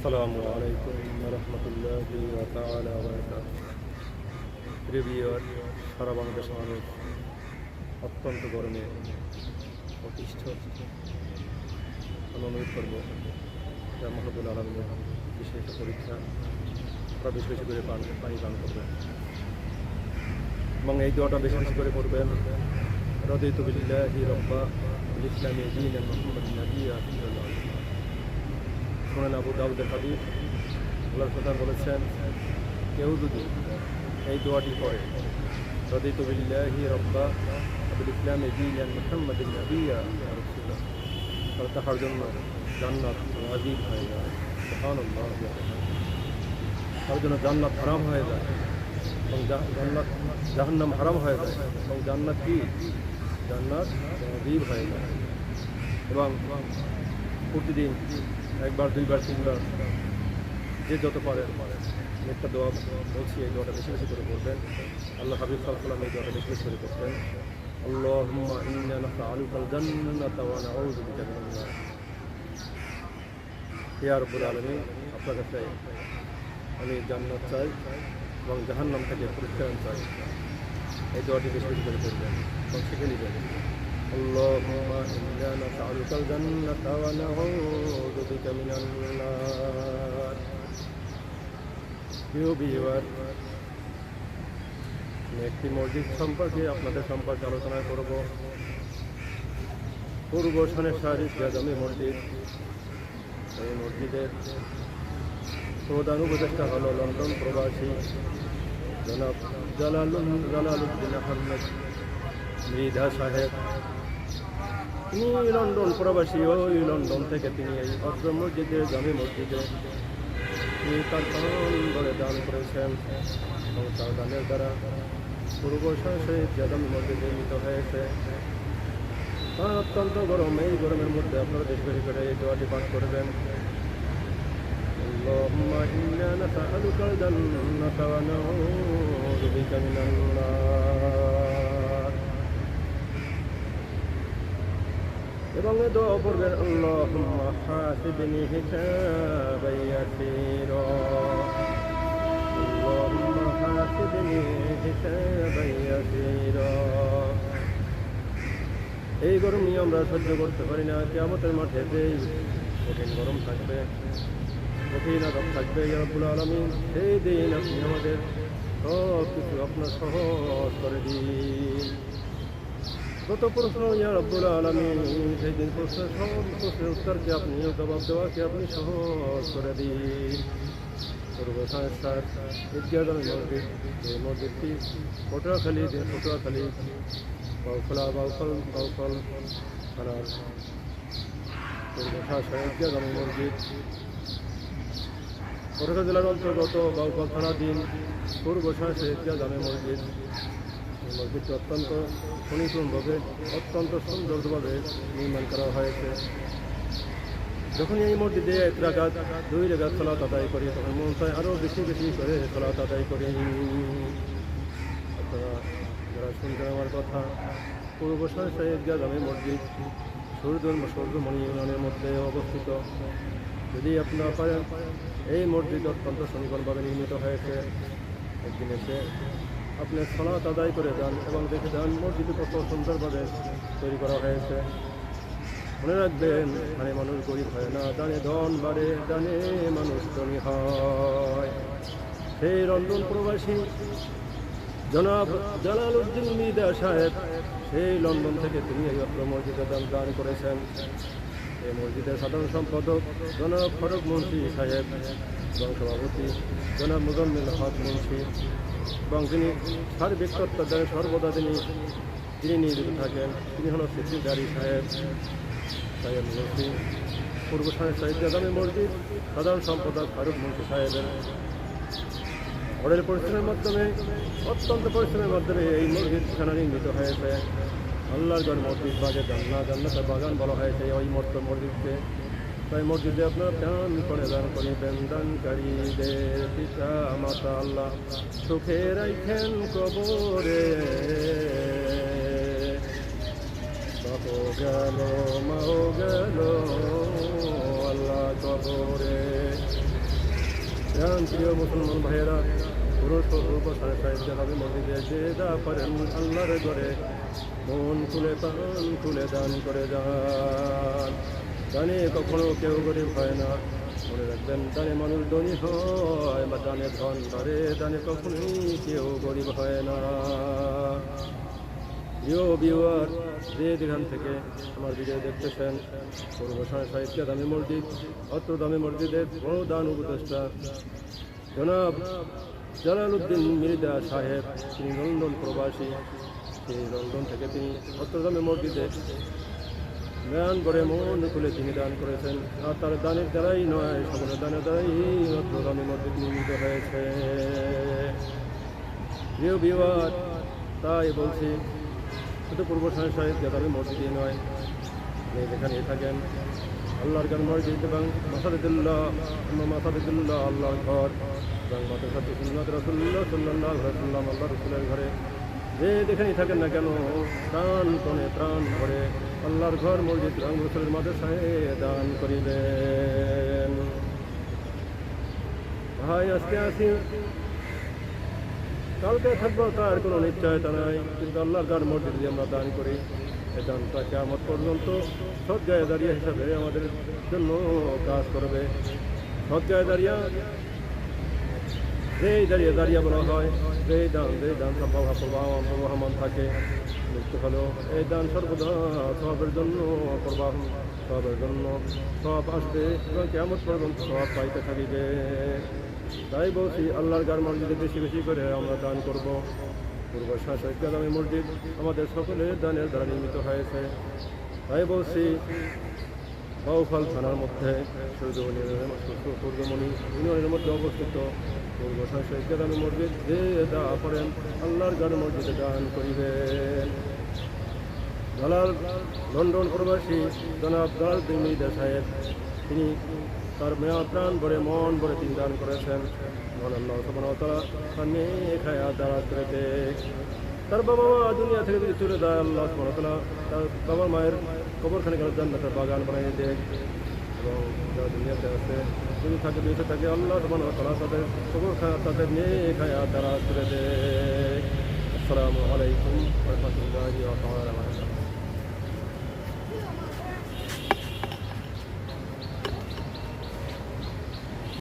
আসসালামু আলাইকুম রহমতুল্লাহ রিভিউর সারা বাংলাদেশ মানুষ অত্যন্ত গরমে অতিষ্ঠ। অনুরোধ করব যা মহাবুল আলমের বিশেষ পরীক্ষা তারা বেশি বেশি করে পান পানি পান করবেন। এবং এই দোয়াটা বেশি বেশি করে করবেন রদিত বিল্লাহি রব্বা ইসলামী দিন মোহাম্মদ শোনেন আবু দাউদের হাদিস আল্লাহ প্রধান বলেছেন, কেউ যদি এই দোয়াটি পড়ে, রদিত বিল্লাহি রব্বা আবুল ইসলাম দিন মোহাম্মদ নবিয়া তাহলে তাহার জন্য জান্নাত ওয়াজিব হয়ে যায়। তার জন্য জান্নাত হারাম হয়ে যায়। এবং জান্নাত, জাহান্নাম হারাম হয়ে যায়। এবং জান্নাত কি? জান্নাত ওয়াজিব হয়ে যায়। এবং প্রতিদিন একবার দুইবার তিনবার যে যত পারে একটা দোয়া বলছি এই দোয়াটা বেশি বেশি করে করবেন আল্লাহ হাবিব সাল্লাম এই দোয়াটা বেশি বেশি করে করতেন اللهم إنا نسألك الجنة ونعوذ بك من النار ইয়া রব্বুল আলমী আপনার কাছে আমি জান্নাত চাই এবং জাহান্নাম থেকে পরিত্রাণ চাই এই দোয়াটি বেশি বেশি করে করবেন এবং শিখে নেবেন اللهم إنا نسألك الجنة ونعوذ بك من النار প্রিয় বিবার আমি একটি মসজিদ সম্পর্কে আপনাদের সম্পর্কে আলোচনা করব পূর্ব সনে শারিফ গাজামি মসজিদ এই মসজিদের প্রধান উপদেষ্টা হল লন্ডন প্রবাসী জনাব জালালুল জালালুদ্দিন আহমেদ মৃধা সাহেব তিনি লন্ডন প্রবাসী ওই লন্ডন থেকে তিনি এই অত্র মসজিদে জামি মসজিদে তিনি তার প্রাণ বলে দান করেছেন এবং তার দানের দ্বারা পূর্ব শহীদ জামি মসজিদ নির্মিত হয়েছে আর অত্যন্ত গরম এই গরমের মধ্যে আপনারা বেশি বেশি করে এই দোয়াটি পাঠ করবেন اللهم إنا نسألك الجنة ونعوذ بك من النار এবং দোয়া করবেন এই গরম নিয়ে আমরা সহ্য করতে পারি না, কেয়ামতের মাঠে যেই কঠিন গরম থাকবে, কঠিন আদব থাকবে ইয়ারবুল আলমী সেই দিন আপনি আমাদের সব কিছু আপনার সহজ করে দিন। গত প্রশ্ন ইয়া রব্বুল আলমী সেই দিন প্রশ্নের সব প্রশ্নের উত্তরকে আপনি জবাব দেওয়াকে আপনি সহজ করে দিন পূর্ব সংস্থার বিদ্যাদান মসজিদ এই মসজিদটি পটুয়াখালী পটুয়াখালী বাউখলা বাউফল বাউফল থানার পূর্ব সংস্থার বিদ্যাদান মসজিদ পটুয়াখালী জেলার অন্তর্গত বাউফল থানাধীন পূর্ব সংস্থার জামে মসজিদ মসজিদটি অত্যন্ত সুনিপুণভাবে, অত্যন্ত সুন্দরভাবে নির্মাণ করা হয়েছে। যখন এই মসজিদে এক রাগাত দুই রাগাত সলাত আদায় করি, তখন মন চায় আরও বেশি বেশি করে সলাত আদায় করি। যারা শুনছেন আমার কথা, পূর্ব সাহেব জামে মসজিদ, সূর্য সূর্যমণি ইউনিয়নের মধ্যে অবস্থিত। যদি আপনারা পারেন, এই মসজিদ অত্যন্ত সুন্দরভাবে নির্মিত হয়েছে। একদিন এসে আপনি সলাত আদায় করে যান এবং দেখে যান মসজিদ কত সুন্দরভাবে তৈরি করা হয়েছে। মনে রাখবেন মানে মানুষ গরিব হয় না দানে ধন বাড়ে দানে মানুষ ধনী হয়। সেই রন্ধন প্রবাসী, জনাব জালালউদ্দিন মিদা সাহেব, সেই লন্ডন থেকে তিনি এই অত্র মসজিদে দান দান করেছেন। এই মসজিদের সাধারণ সম্পাদক জনাব ফরক মন্ত্রী সাহেব এবং সভাপতি জনাব মুজম্মিল হক মুন্সি এবং যিনি সার্বিক তত্ত্বাবধানে সর্বদা তিনি তিনি নিয়োজিত থাকেন। তিনি হল সেক্রেটারি সাহেব। সাহেব মুন্সি পূর্ব সাহেব জাদামি মসজিদ, সাধারণ সম্পাদক ফারুক মুন্সি সাহেবের। ঘরের পরিশ্রমের মাধ্যমে, অত্যন্ত পরিশ্রমের মাধ্যমে এই মসজিদ খানা নির্মিত হয়েছে। আল্লাহর গড় মসজিদ বাগে জান্না জান্নাতের বাগান বলা হয়েছে ওই মর্ত মসজিদকে। তাই মসজিদে আপনার প্রাণ করে, দান করিবেন দানকারীদের পিতা মাতা আল্লাহ। সুখে রাখেন কবরে। বাপো গেল মাও গেল, আল্লাহ কবরে। প্রিয় মুসলমান ভাইয়েরা, পুরুষ ঘরে, মন খুলে প্রাণ খুলে দান করে যান। জানে কখনো কেউ গরিব হয় না। মনে রাখবেন দানে মানুষ ধনী হয় বা দানে ধন ধরে দানে কখনোই কেউ গরিব হয় না। প্রিয় ভিউয়ার যে থেকে আমার ভিডিও দেখতেছেন, পূর্ব সাহিত্য দামি মসজিদ, অত্র দামি মসজিদের বড় দান উপদেষ্টা, জনাব জালালউদ্দিন মির্জা সাহেব, তিনি লন্ডন প্রবাসী। তিনি লন্ডন থেকে তিনি অত্র দামি মসজিদে জ্ঞান করে মন খুলে তিনি দান করেছেন। আর তার দানের দ্বারাই নয়, সকলের দানের দ্বারাই দামি মসজিদ নির্মিত হয়েছে। প্রিয় বিবাদ, তাই বলছি, শুধু পূর্ব সাহেব যাদের মসজিদই নয় আপনি যেখানে থাকেন, আল্লাহর গান মসজিদ এবং মাসাদুল্লাহ মাসাদুল্লাহ আল্লাহর ঘর। এবং মাদ্রাসাতে সুন্নাত রসুল্লাহ সাল্লাহ সাল্লাম আল্লাহ রসুলের ঘরে। যে যেখানেই থাকেন না কেন, প্রাণ তনে প্রাণ ভরে। আল্লাহর ঘর মসজিদ রসুলের মাদ্রাসায় দান করিবেন। ভাই, আজকে আসি। কালকে থাকব, তার কোনো নিশ্চয়তা নাই। কিন্তু আল্লাহর ঘর মসজিদ যদি আমরা দান করি। এই দানটা কেমন পর্যন্ত সজ্জায় দাঁড়িয়ে হিসাবে আমাদের জন্য কাজ করবে। সজ্জায় দাঁড়িয়ে, যেই দাঁড়িয়ে দাঁড়িয়ে বলা হয়, যেই দান যেই দান প্রবাহ প্রবাহ প্রবাহমান থাকে। হলেও এই দান সর্বদা সবের জন্য প্রবাহ সবের জন্য সব আসবে এবং কেমন পর্যন্ত সব পাইতে থাকিবে। তাই বলছি, আল্লাহর গার মসজিদে বেশি বেশি করে আমরা দান করব। পূর্ব শাসক মসজিদ আমাদের সকলের দানের দ্বারা নির্মিত হয়েছে। তাই বলছি বাউফল থানার মধ্যে সূর্যমণি ইউনিয়নের মধ্যে অবস্থিত পূর্ব শাসক মসজিদ, যে দা করেন আল্লাহর গান মসজিদে দান করিবেন। দালাল লন্ডন প্রবাসী জনাব দালাল দিমিদা সাহেব তিনি তার মেয়া প্রাণ ভরে মন ভরে তিনি দান করেছেন। তার বাবা মা দুনিয়া থেকে যদি চলে যায়, আল্লাহ তার বাবা মায়ের কবরখানে গেলে জান্নাতের বাগান বানিয়ে দেয় এবং দুনিয়াতে আছে, যদি থাকে বেঁচে থাকে, আল্লাহ রহমান তারা তাদের কবরখানা তাদের নিয়ে খায় তারা করে দেয়। আসসালামু আলাইকুম রাহমাতুল্লাহি